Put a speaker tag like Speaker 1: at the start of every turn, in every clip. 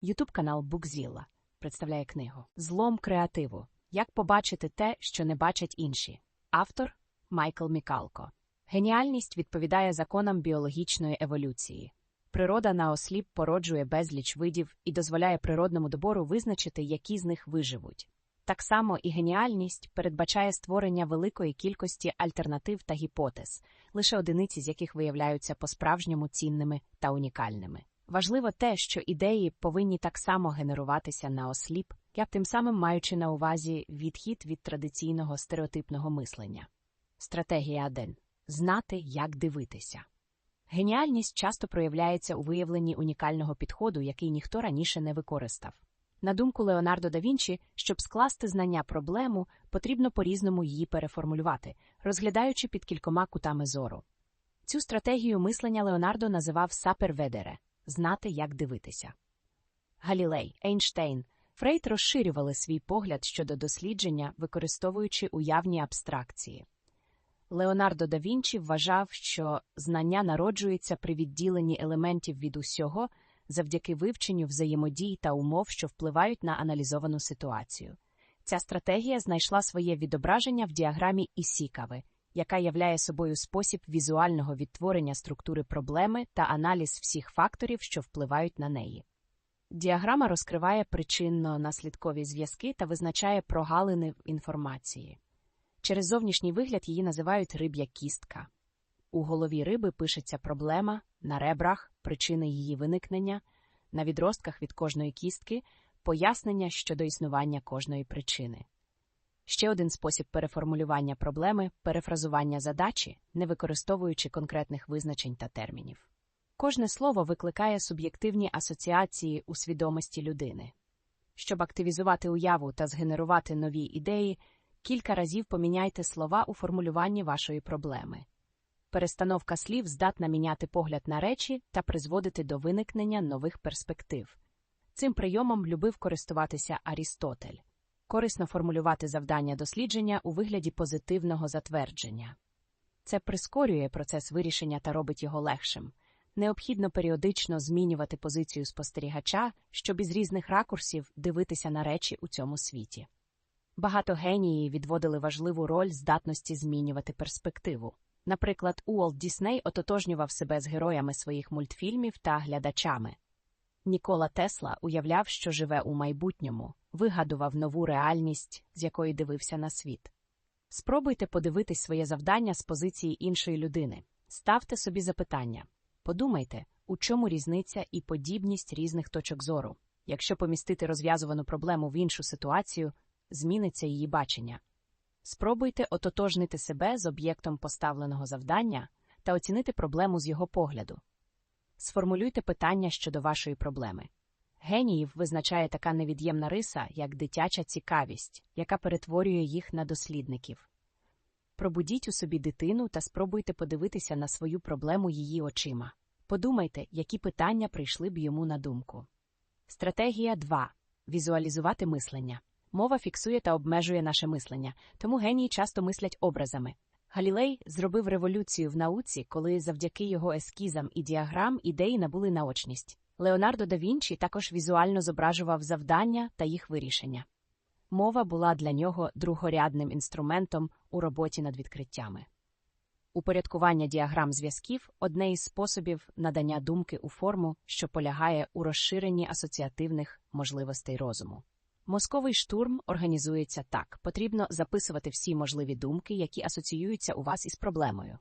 Speaker 1: Ютуб канал Букзіла представляє книгу Злом креативу. Як побачити те, що не бачать інші. Автор Майкл Мікалко. Геніальність відповідає законам біологічної еволюції. Природа на осліп породжує безліч видів і дозволяє природному добору визначити, які з них виживуть. Так само і геніальність передбачає створення великої кількості альтернатив та гіпотез, лише одиниці з яких виявляються по-справжньому цінними та унікальними. Важливо те, що ідеї повинні так само генеруватися на осліп, як тим самим маючи на увазі відхід від традиційного стереотипного мислення. Стратегія 1. знати, як дивитися. Геніальність часто проявляється у виявленні унікального підходу, який ніхто раніше не використав. На думку Леонардо да Вінчі, щоб скласти знання проблему, потрібно по-різному її переформулювати, розглядаючи під кількома кутами зору. Цю стратегію мислення Леонардо називав саперведере знати, як дивитися. Галілей, Ейнштейн, Фрейд розширювали свій погляд щодо дослідження, використовуючи уявні абстракції. Леонардо да Вінчі вважав, що знання народжується при відділенні елементів від усього завдяки вивченню взаємодій та умов, що впливають на аналізовану ситуацію. Ця стратегія знайшла своє відображення в діаграмі Ісікави, яка являє собою спосіб візуального відтворення структури проблеми та аналіз всіх факторів, що впливають на неї. Діаграма розкриває причинно-наслідкові зв'язки та визначає прогалини в інформації. Через зовнішній вигляд її називають риб'я кістка. У голові риби пишеться проблема, на ребрах причини її виникнення, на відростках від кожної кістки пояснення щодо існування кожної причини. Ще один спосіб переформулювання проблеми перефразування задачі, не використовуючи конкретних визначень та термінів. Кожне слово викликає суб'єктивні асоціації у свідомості людини. Щоб активізувати уяву та згенерувати нові ідеї, кілька разів поміняйте слова у формулюванні вашої проблеми. Перестановка слів здатна міняти погляд на речі та призводити до виникнення нових перспектив. Цим прийомом любив користуватися Арістотель. Корисно формулювати завдання дослідження у вигляді позитивного затвердження. Це прискорює процес вирішення та робить його легшим. Необхідно періодично змінювати позицію спостерігача, щоб із різних ракурсів дивитися на речі у цьому світі. Багато генії відводили важливу роль здатності змінювати перспективу. Наприклад, Уолт Дісней ототожнював себе з героями своїх мультфільмів та глядачами. Нікола Тесла уявляв, що живе у майбутньому, вигадував нову реальність, з якої дивився на світ. Спробуйте подивитись своє завдання з позиції іншої людини, ставте собі запитання, подумайте, у чому різниця і подібність різних точок зору. Якщо помістити розв'язувану проблему в іншу ситуацію, зміниться її бачення. Спробуйте ототожнити себе з об'єктом поставленого завдання та оцінити проблему з його погляду. Сформулюйте питання щодо вашої проблеми. Геніїв визначає така невід'ємна риса, як дитяча цікавість, яка перетворює їх на дослідників. Пробудіть у собі дитину та спробуйте подивитися на свою проблему її очима. Подумайте, які питання прийшли б йому на думку. Стратегія 2. Візуалізувати мислення. Мова фіксує та обмежує наше мислення, тому генії часто мислять образами. Галілей зробив революцію в науці, коли завдяки його ескізам і діаграм ідеї набули наочність. Леонардо да Вінчі також візуально зображував завдання та їх вирішення. Мова була для нього другорядним інструментом у роботі над відкриттями. Упорядкування діаграм зв'язків одне із способів надання думки у форму, що полягає у розширенні асоціативних можливостей розуму. Мозковий штурм організується так: потрібно записувати всі можливі думки, які асоціюються у вас із проблемою.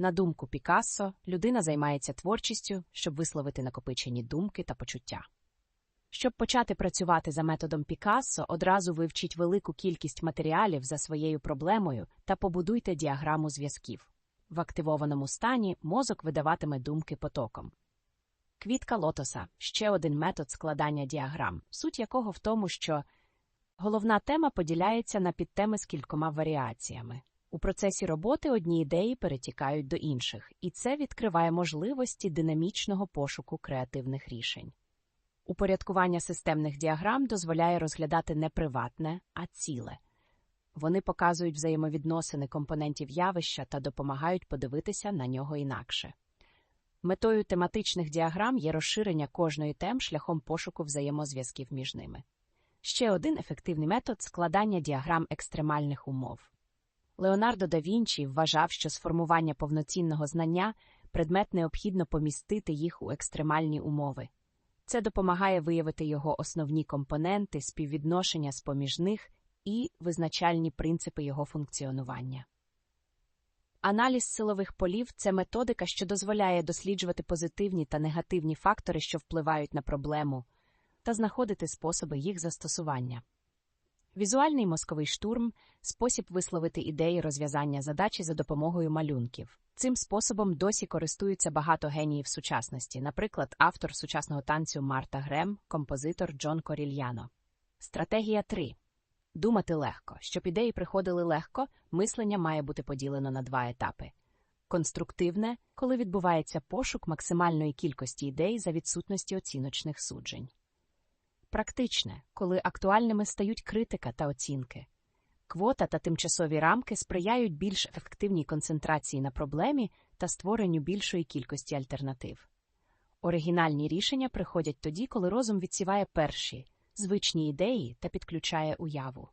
Speaker 1: На думку Пікассо, людина займається творчістю, щоб висловити накопичені думки та почуття. Щоб почати працювати за методом Пікассо, одразу вивчіть велику кількість матеріалів за своєю проблемою та побудуйте діаграму зв'язків. В активованому стані мозок видаватиме думки потоком. Квітка лотоса ще один метод складання діаграм, суть якого в тому, що головна тема поділяється на підтеми з кількома варіаціями. У процесі роботи одні ідеї перетікають до інших, і це відкриває можливості динамічного пошуку креативних рішень. Упорядкування системних діаграм дозволяє розглядати не приватне, а ціле. Вони показують взаємовідносини компонентів явища та допомагають подивитися на нього інакше. Метою тематичних діаграм є розширення кожної тем шляхом пошуку взаємозв'язків між ними. Ще один ефективний метод складання діаграм екстремальних умов. Леонардо да Вінчі вважав, що з формування повноцінного знання предмет необхідно помістити їх у екстремальні умови. Це допомагає виявити його основні компоненти, співвідношення з поміж них і визначальні принципи його функціонування. Аналіз силових полів це методика, що дозволяє досліджувати позитивні та негативні фактори, що впливають на проблему, та знаходити способи їх застосування. Візуальний мозковий штурм спосіб висловити ідеї розв'язання задачі за допомогою малюнків. Цим способом досі користуються багато геніїв сучасності, наприклад, автор сучасного танцю Марта Грем, композитор Джон Корільяно. Стратегія 3. Думати легко. Щоб ідеї приходили легко, мислення має бути поділено на два етапи. Конструктивне, коли відбувається пошук максимальної кількості ідей за відсутності оціночних суджень. Практичне, коли актуальними стають критика та оцінки. Квота та тимчасові рамки сприяють більш ефективній концентрації на проблемі та створенню більшої кількості альтернатив. Оригінальні рішення приходять тоді, коли розум відсіває перші, звичні ідеї та підключає уяву.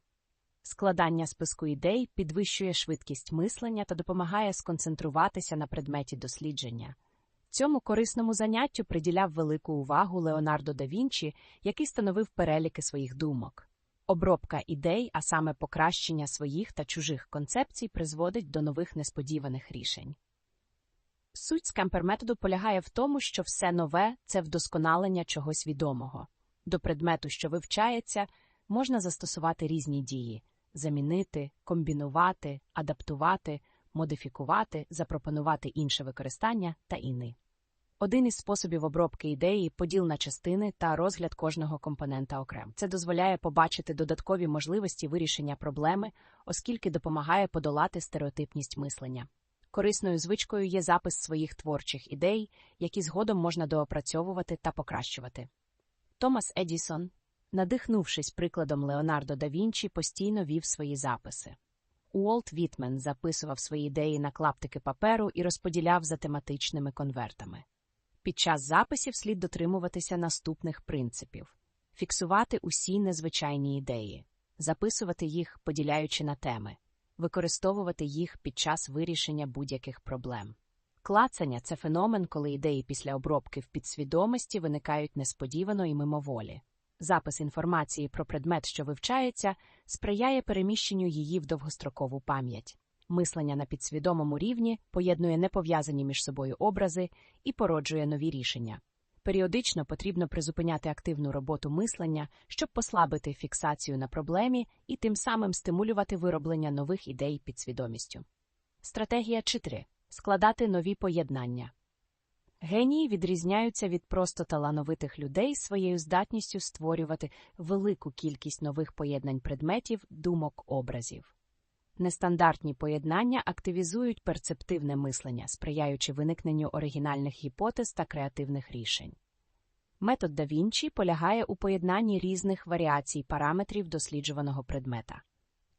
Speaker 1: Складання списку ідей підвищує швидкість мислення та допомагає сконцентруватися на предметі дослідження. Цьому корисному заняттю приділяв велику увагу Леонардо да Вінчі, який становив переліки своїх думок. Обробка ідей, а саме покращення своїх та чужих концепцій, призводить до нових несподіваних рішень. Суть скемпер-методу полягає в тому, що все нове це вдосконалення чогось відомого. До предмету, що вивчається, можна застосувати різні дії замінити, комбінувати, адаптувати, модифікувати, запропонувати інше використання та іни. Один із способів обробки ідеї поділ на частини та розгляд кожного компонента окремо. Це дозволяє побачити додаткові можливості вирішення проблеми, оскільки допомагає подолати стереотипність мислення. Корисною звичкою є запис своїх творчих ідей, які згодом можна доопрацьовувати та покращувати. Томас Едісон, надихнувшись прикладом Леонардо да Вінчі, постійно вів свої записи. Уолт Вітмен записував свої ідеї на клаптики паперу і розподіляв за тематичними конвертами. Під час записів слід дотримуватися наступних принципів: фіксувати усі незвичайні ідеї, записувати їх, поділяючи на теми, використовувати їх під час вирішення будь-яких проблем. Клацання це феномен, коли ідеї після обробки в підсвідомості виникають несподівано і мимоволі. Запис інформації про предмет, що вивчається, сприяє переміщенню її в довгострокову пам'ять. Мислення на підсвідомому рівні поєднує непов'язані між собою образи і породжує нові рішення. Періодично потрібно призупиняти активну роботу мислення, щоб послабити фіксацію на проблемі і тим самим стимулювати вироблення нових ідей підсвідомістю. Стратегія 4. складати нові поєднання. Генії відрізняються від просто талановитих людей своєю здатністю створювати велику кількість нових поєднань предметів, думок, образів. Нестандартні поєднання активізують перцептивне мислення, сприяючи виникненню оригінальних гіпотез та креативних рішень. Метод да Вінчі полягає у поєднанні різних варіацій параметрів досліджуваного предмета.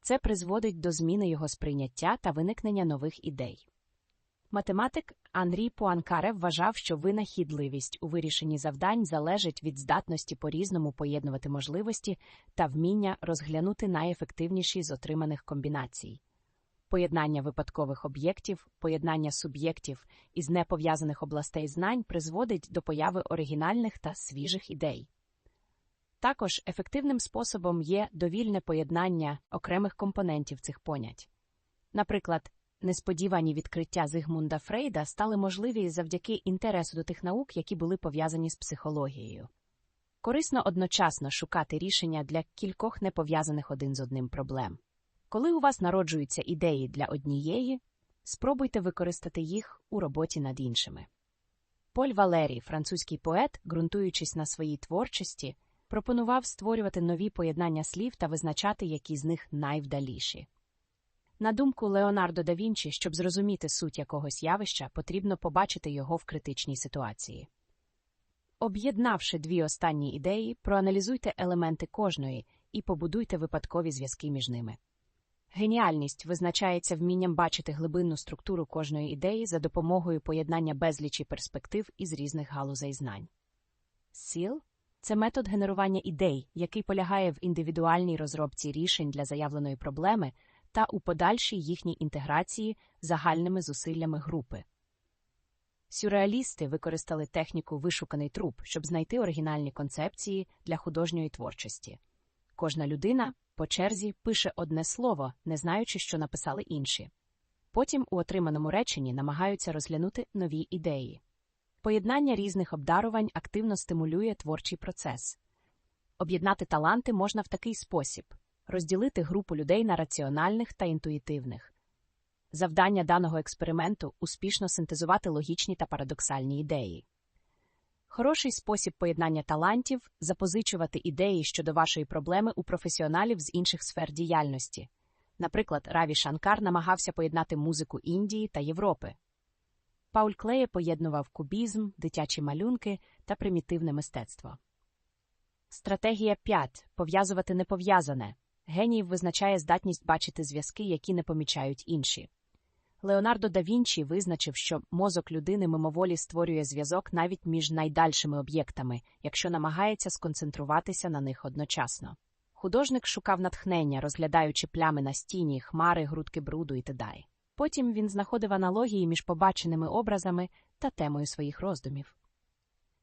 Speaker 1: Це призводить до зміни його сприйняття та виникнення нових ідей. Математик Анрі Пуанкаре вважав, що винахідливість у вирішенні завдань залежить від здатності по різному поєднувати можливості та вміння розглянути найефективніші з отриманих комбінацій. Поєднання випадкових об'єктів, поєднання суб'єктів із непов'язаних областей знань призводить до появи оригінальних та свіжих ідей. Також ефективним способом є довільне поєднання окремих компонентів цих понять. Наприклад, Несподівані відкриття Зигмунда Фрейда стали можливі завдяки інтересу до тих наук, які були пов'язані з психологією. Корисно одночасно шукати рішення для кількох непов'язаних один з одним проблем. Коли у вас народжуються ідеї для однієї, спробуйте використати їх у роботі над іншими. Поль Валерій, французький поет, ґрунтуючись на своїй творчості, пропонував створювати нові поєднання слів та визначати, які з них найвдаліші. На думку Леонардо да Вінчі, щоб зрозуміти суть якогось явища, потрібно побачити його в критичній ситуації. Об'єднавши дві останні ідеї, проаналізуйте елементи кожної і побудуйте випадкові зв'язки між ними. Геніальність визначається вмінням бачити глибинну структуру кожної ідеї за допомогою поєднання безлічі перспектив із різних галузей знань. Сіл це метод генерування ідей, який полягає в індивідуальній розробці рішень для заявленої проблеми та у подальшій їхній інтеграції загальними зусиллями групи. Сюрреалісти використали техніку вишуканий труп, щоб знайти оригінальні концепції для художньої творчості. Кожна людина по черзі пише одне слово, не знаючи, що написали інші. Потім у отриманому реченні намагаються розглянути нові ідеї. Поєднання різних обдарувань активно стимулює творчий процес. Об'єднати таланти можна в такий спосіб розділити групу людей на раціональних та інтуїтивних. Завдання даного експерименту успішно синтезувати логічні та парадоксальні ідеї. Хороший спосіб поєднання талантів запозичувати ідеї щодо вашої проблеми у професіоналів з інших сфер діяльності. Наприклад, Раві Шанкар намагався поєднати музику Індії та Європи. Пауль Клеє поєднував кубізм, дитячі малюнки та примітивне мистецтво. Стратегія 5. Пов'язувати непов'язане. Геній визначає здатність бачити зв'язки, які не помічають інші. Леонардо да Вінчі визначив, що мозок людини мимоволі створює зв'язок навіть між найдальшими об'єктами, якщо намагається сконцентруватися на них одночасно. Художник шукав натхнення, розглядаючи плями на стіні, хмари, грудки бруду і т.д. Потім він знаходив аналогії між побаченими образами та темою своїх роздумів.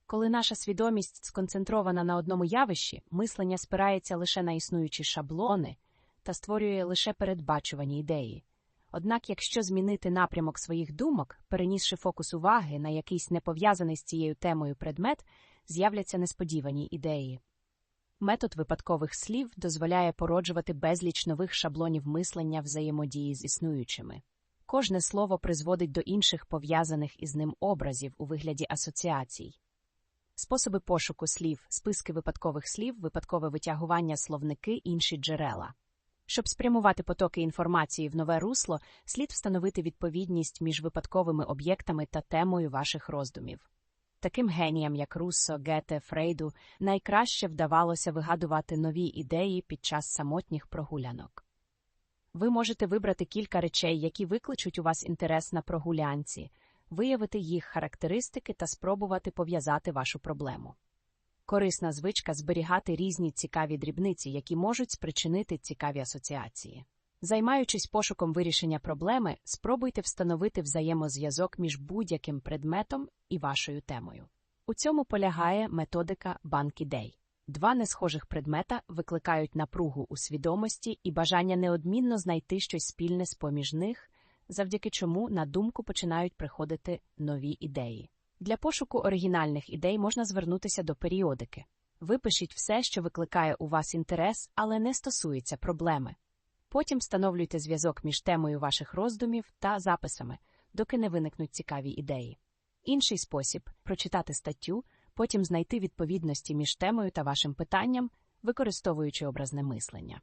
Speaker 1: Коли наша свідомість сконцентрована на одному явищі, мислення спирається лише на існуючі шаблони та створює лише передбачувані ідеї. Однак, якщо змінити напрямок своїх думок, перенісши фокус уваги на якийсь непов'язаний з цією темою предмет, з'являться несподівані ідеї. Метод випадкових слів дозволяє породжувати безліч нових шаблонів мислення взаємодії з існуючими. Кожне слово призводить до інших пов'язаних із ним образів у вигляді асоціацій. Способи пошуку слів, списки випадкових слів, випадкове витягування словники, інші джерела. Щоб спрямувати потоки інформації в нове русло, слід встановити відповідність між випадковими об'єктами та темою ваших роздумів. Таким геніям, як Руссо, Гете, Фрейду, найкраще вдавалося вигадувати нові ідеї під час самотніх прогулянок. Ви можете вибрати кілька речей, які викличуть у вас інтерес на прогулянці, виявити їх характеристики та спробувати пов'язати вашу проблему. Корисна звичка зберігати різні цікаві дрібниці, які можуть спричинити цікаві асоціації. Займаючись пошуком вирішення проблеми, спробуйте встановити взаємозв'язок між будь-яким предметом і вашою темою. У цьому полягає методика банк ідей. Два несхожих предмета викликають напругу у свідомості і бажання неодмінно знайти щось спільне з поміж них, завдяки чому на думку починають приходити нові ідеї. Для пошуку оригінальних ідей можна звернутися до періодики. Випишіть все, що викликає у вас інтерес, але не стосується проблеми. Потім встановлюйте зв'язок між темою ваших роздумів та записами, доки не виникнуть цікаві ідеї. Інший спосіб прочитати статтю, потім знайти відповідності між темою та вашим питанням, використовуючи образне мислення.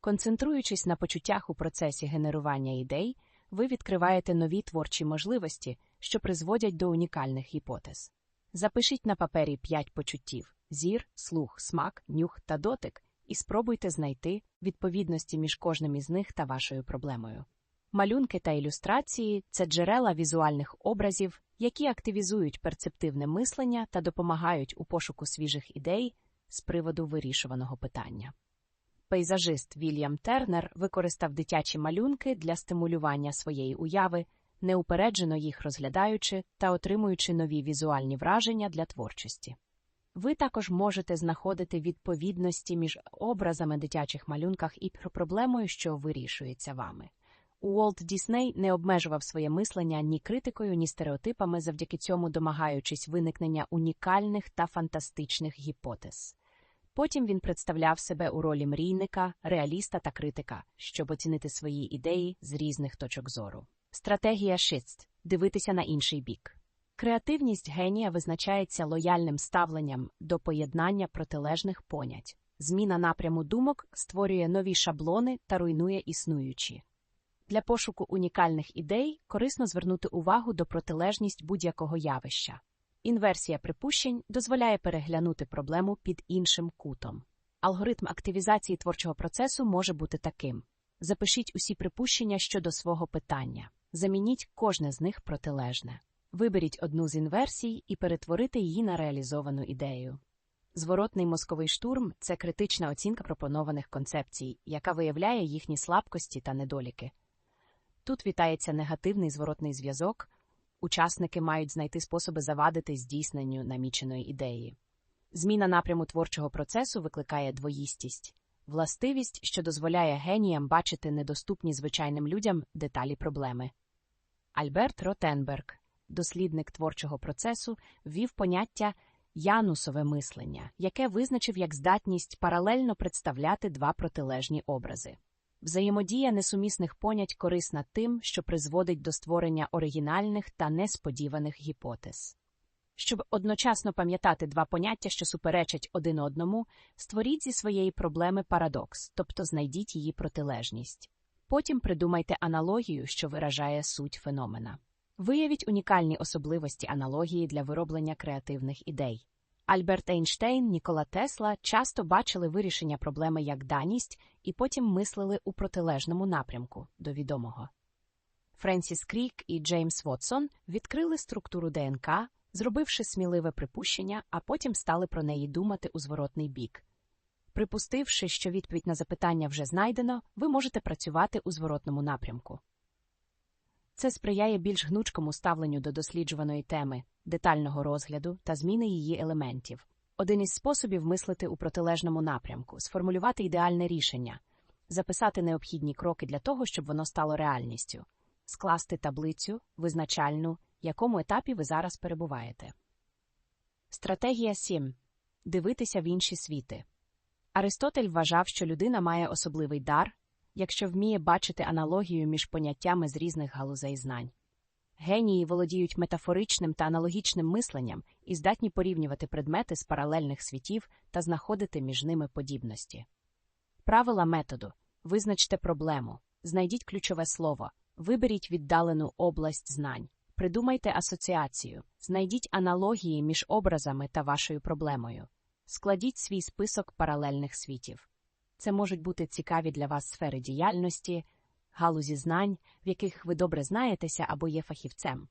Speaker 1: Концентруючись на почуттях у процесі генерування ідей, ви відкриваєте нові творчі можливості, що призводять до унікальних гіпотез. Запишіть на папері п'ять почуттів зір, слух, смак, нюх та дотик, і спробуйте знайти відповідності між кожним із них та вашою проблемою. Малюнки та ілюстрації це джерела візуальних образів, які активізують перцептивне мислення та допомагають у пошуку свіжих ідей з приводу вирішуваного питання. Пейзажист Вільям Тернер використав дитячі малюнки для стимулювання своєї уяви, неупереджено їх розглядаючи та отримуючи нові візуальні враження для творчості. Ви також можете знаходити відповідності між образами дитячих малюнках і проблемою, що вирішується вами. Уолт Дісней не обмежував своє мислення ні критикою, ні стереотипами, завдяки цьому домагаючись виникнення унікальних та фантастичних гіпотез. Потім він представляв себе у ролі мрійника, реаліста та критика, щоб оцінити свої ідеї з різних точок зору. Стратегія шист дивитися на інший бік. Креативність генія визначається лояльним ставленням до поєднання протилежних понять. Зміна напряму думок створює нові шаблони та руйнує існуючі. Для пошуку унікальних ідей корисно звернути увагу до протилежність будь-якого явища. Інверсія припущень дозволяє переглянути проблему під іншим кутом. Алгоритм активізації творчого процесу може бути таким: Запишіть усі припущення щодо свого питання. Замініть кожне з них протилежне. Виберіть одну з інверсій і перетворити її на реалізовану ідею. Зворотний мозковий штурм це критична оцінка пропонованих концепцій, яка виявляє їхні слабкості та недоліки. Тут вітається негативний зворотний зв'язок, учасники мають знайти способи завадити здійсненню наміченої ідеї. Зміна напряму творчого процесу викликає двоїстість, властивість, що дозволяє геніям бачити недоступні звичайним людям деталі проблеми. Альберт Ротенберг, дослідник творчого процесу, ввів поняття янусове мислення, яке визначив як здатність паралельно представляти два протилежні образи. Взаємодія несумісних понять корисна тим, що призводить до створення оригінальних та несподіваних гіпотез. Щоб одночасно пам'ятати два поняття, що суперечать один одному, створіть зі своєї проблеми парадокс, тобто знайдіть її протилежність. Потім придумайте аналогію, що виражає суть феномена. Виявіть унікальні особливості аналогії для вироблення креативних ідей. Альберт Ейнштейн, Нікола Тесла часто бачили вирішення проблеми як даність і потім мислили у протилежному напрямку до відомого. Френсіс Крік і Джеймс Вотсон відкрили структуру ДНК, зробивши сміливе припущення, а потім стали про неї думати у зворотний бік. Припустивши, що відповідь на запитання вже знайдено, ви можете працювати у зворотному напрямку. Це сприяє більш гнучкому ставленню до досліджуваної теми, детального розгляду та зміни її елементів. Один із способів мислити у протилежному напрямку сформулювати ідеальне рішення, записати необхідні кроки для того, щоб воно стало реальністю, скласти таблицю, визначальну, якому етапі ви зараз перебуваєте. Стратегія 7. Дивитися в інші світи. Аристотель вважав, що людина має особливий дар, якщо вміє бачити аналогію між поняттями з різних галузей знань. Генії володіють метафоричним та аналогічним мисленням і здатні порівнювати предмети з паралельних світів та знаходити між ними подібності. Правила методу визначте проблему, знайдіть ключове слово, виберіть віддалену область знань, придумайте асоціацію, знайдіть аналогії між образами та вашою проблемою, складіть свій список паралельних світів. Це можуть бути цікаві для вас сфери діяльності, галузі знань, в яких ви добре знаєтеся або є фахівцем.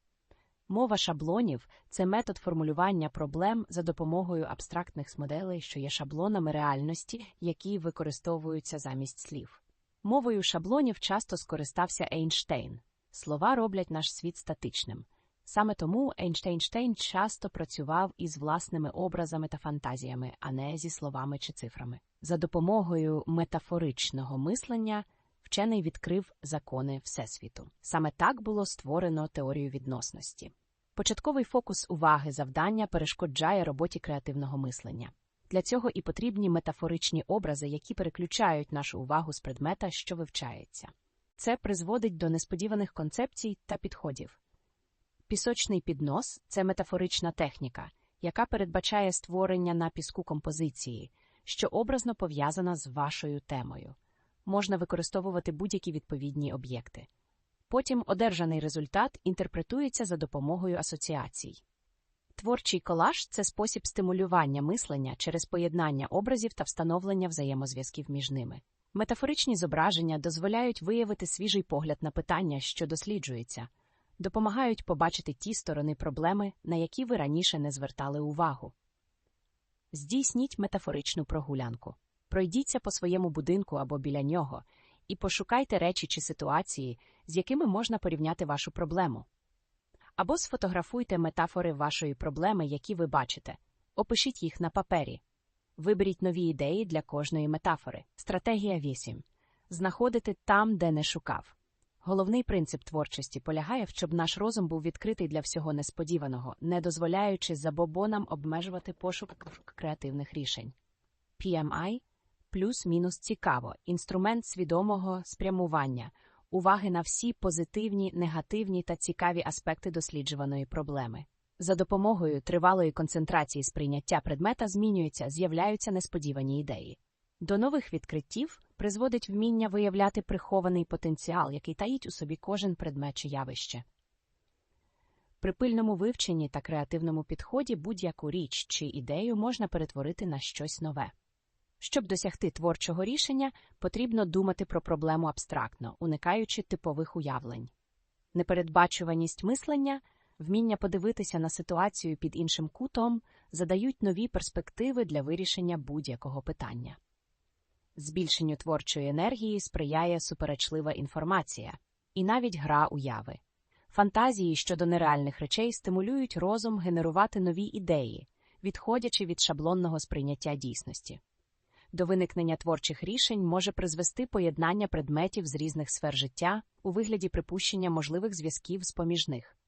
Speaker 1: Мова шаблонів це метод формулювання проблем за допомогою абстрактних моделей, що є шаблонами реальності, які використовуються замість слів. Мовою шаблонів часто скористався Ейнштейн. Слова роблять наш світ статичним. Саме тому Ейнштейнштейн часто працював із власними образами та фантазіями, а не зі словами чи цифрами. За допомогою метафоричного мислення вчений відкрив закони Всесвіту. Саме так було створено теорію відносності. Початковий фокус уваги завдання перешкоджає роботі креативного мислення. Для цього і потрібні метафоричні образи, які переключають нашу увагу з предмета, що вивчається. Це призводить до несподіваних концепцій та підходів. Пісочний піднос це метафорична техніка, яка передбачає створення на піску композиції, що образно пов'язана з вашою темою. Можна використовувати будь-які відповідні об'єкти. Потім одержаний результат інтерпретується за допомогою асоціацій. Творчий колаж це спосіб стимулювання мислення через поєднання образів та встановлення взаємозв'язків між ними. Метафоричні зображення дозволяють виявити свіжий погляд на питання, що досліджується, допомагають побачити ті сторони проблеми, на які ви раніше не звертали увагу. Здійсніть метафоричну прогулянку. Пройдіться по своєму будинку або біля нього і пошукайте речі чи ситуації, з якими можна порівняти вашу проблему. Або сфотографуйте метафори вашої проблеми, які ви бачите, опишіть їх на папері. Виберіть нові ідеї для кожної метафори. Стратегія 8. Знаходити там, де не шукав. Головний принцип творчості полягає, в щоб наш розум був відкритий для всього несподіваного, не дозволяючи забобонам обмежувати пошук креативних рішень. PMI плюс-мінус цікаво, інструмент свідомого спрямування, уваги на всі позитивні, негативні та цікаві аспекти досліджуваної проблеми. За допомогою тривалої концентрації сприйняття предмета змінюються, з'являються несподівані ідеї. До нових відкриттів призводить вміння виявляти прихований потенціал, який таїть у собі кожен предмет чи явище. При пильному вивченні та креативному підході будь-яку річ чи ідею можна перетворити на щось нове. Щоб досягти творчого рішення, потрібно думати про проблему абстрактно, уникаючи типових уявлень. Непередбачуваність мислення, вміння подивитися на ситуацію під іншим кутом задають нові перспективи для вирішення будь-якого питання. Збільшенню творчої енергії сприяє суперечлива інформація і навіть гра уяви. Фантазії щодо нереальних речей стимулюють розум генерувати нові ідеї, відходячи від шаблонного сприйняття дійсності. До виникнення творчих рішень може призвести поєднання предметів з різних сфер життя у вигляді припущення можливих зв'язків з поміж них.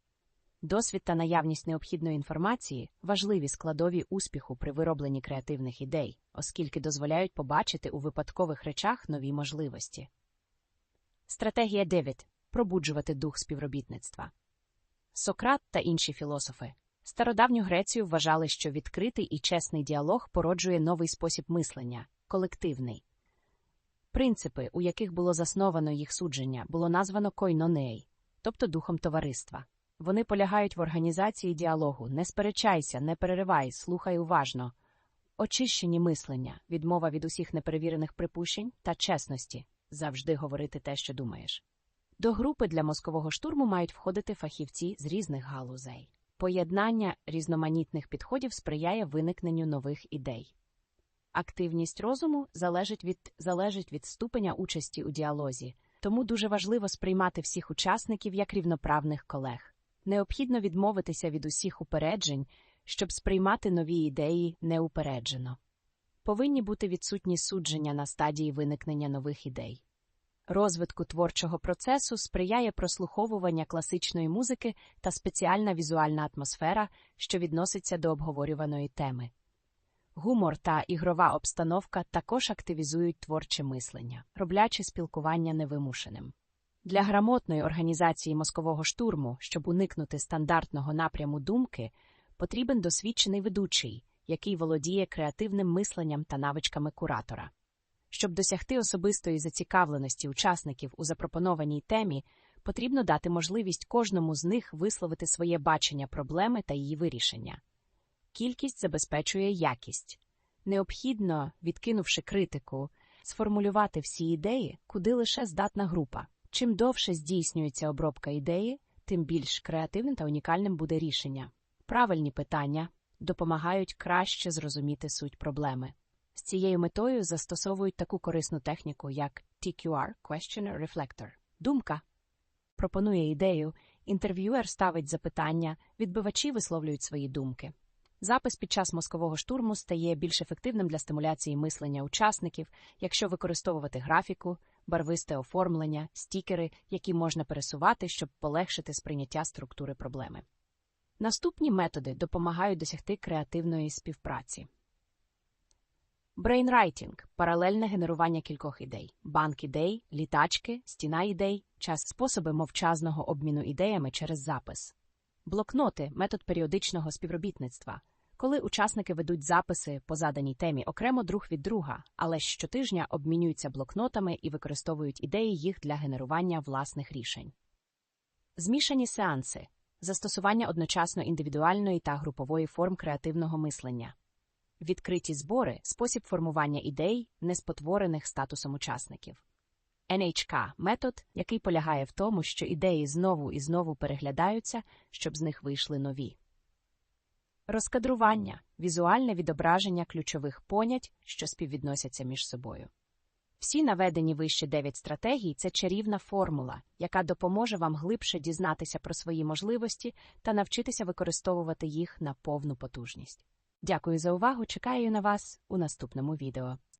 Speaker 1: Досвід та наявність необхідної інформації важливі складові успіху при виробленні креативних ідей, оскільки дозволяють побачити у випадкових речах нові можливості. Стратегія 9. Пробуджувати дух співробітництва. Сократ та інші філософи. Стародавню Грецію вважали, що відкритий і чесний діалог породжує новий спосіб мислення колективний. Принципи, у яких було засновано їх судження, було названо койноней, тобто духом товариства. Вони полягають в організації діалогу не сперечайся, не переривай, слухай уважно. Очищені мислення, відмова від усіх неперевірених припущень та чесності завжди говорити те, що думаєш. До групи для мозкового штурму мають входити фахівці з різних галузей. Поєднання різноманітних підходів сприяє виникненню нових ідей. Активність розуму залежить від, залежить від ступеня участі у діалозі, тому дуже важливо сприймати всіх учасників як рівноправних колег. Необхідно відмовитися від усіх упереджень, щоб сприймати нові ідеї неупереджено. Повинні бути відсутні судження на стадії виникнення нових ідей. Розвитку творчого процесу сприяє прослуховування класичної музики та спеціальна візуальна атмосфера, що відноситься до обговорюваної теми. Гумор та ігрова обстановка також активізують творче мислення, роблячи спілкування невимушеним. Для грамотної організації мозкового штурму, щоб уникнути стандартного напряму думки, потрібен досвідчений ведучий, який володіє креативним мисленням та навичками куратора. Щоб досягти особистої зацікавленості учасників у запропонованій темі, потрібно дати можливість кожному з них висловити своє бачення проблеми та її вирішення. Кількість забезпечує якість. Необхідно, відкинувши критику, сформулювати всі ідеї, куди лише здатна група. Чим довше здійснюється обробка ідеї, тим більш креативним та унікальним буде рішення. Правильні питання допомагають краще зрозуміти суть проблеми. З цією метою застосовують таку корисну техніку, як TQR Questioner Reflector. Думка пропонує ідею, інтерв'юер ставить запитання, відбивачі висловлюють свої думки. Запис під час мозкового штурму стає більш ефективним для стимуляції мислення учасників, якщо використовувати графіку, барвисте оформлення, стікери, які можна пересувати, щоб полегшити сприйняття структури проблеми. Наступні методи допомагають досягти креативної співпраці. Брейнрайтінг паралельне генерування кількох ідей, банк ідей, літачки, стіна ідей, час способи мовчазного обміну ідеями через запис. Блокноти метод періодичного співробітництва, коли учасники ведуть записи по заданій темі окремо друг від друга, але щотижня обмінюються блокнотами і використовують ідеї їх для генерування власних рішень. Змішані сеанси застосування одночасно індивідуальної та групової форм креативного мислення. Відкриті збори спосіб формування ідей, неспотворених статусом учасників. NHK – метод, який полягає в тому, що ідеї знову і знову переглядаються, щоб з них вийшли нові. Розкадрування візуальне відображення ключових понять, що співвідносяться між собою. Всі наведені вище дев'ять стратегій це чарівна формула, яка допоможе вам глибше дізнатися про свої можливості та навчитися використовувати їх на повну потужність. Дякую за увагу! Чекаю на вас у наступному відео.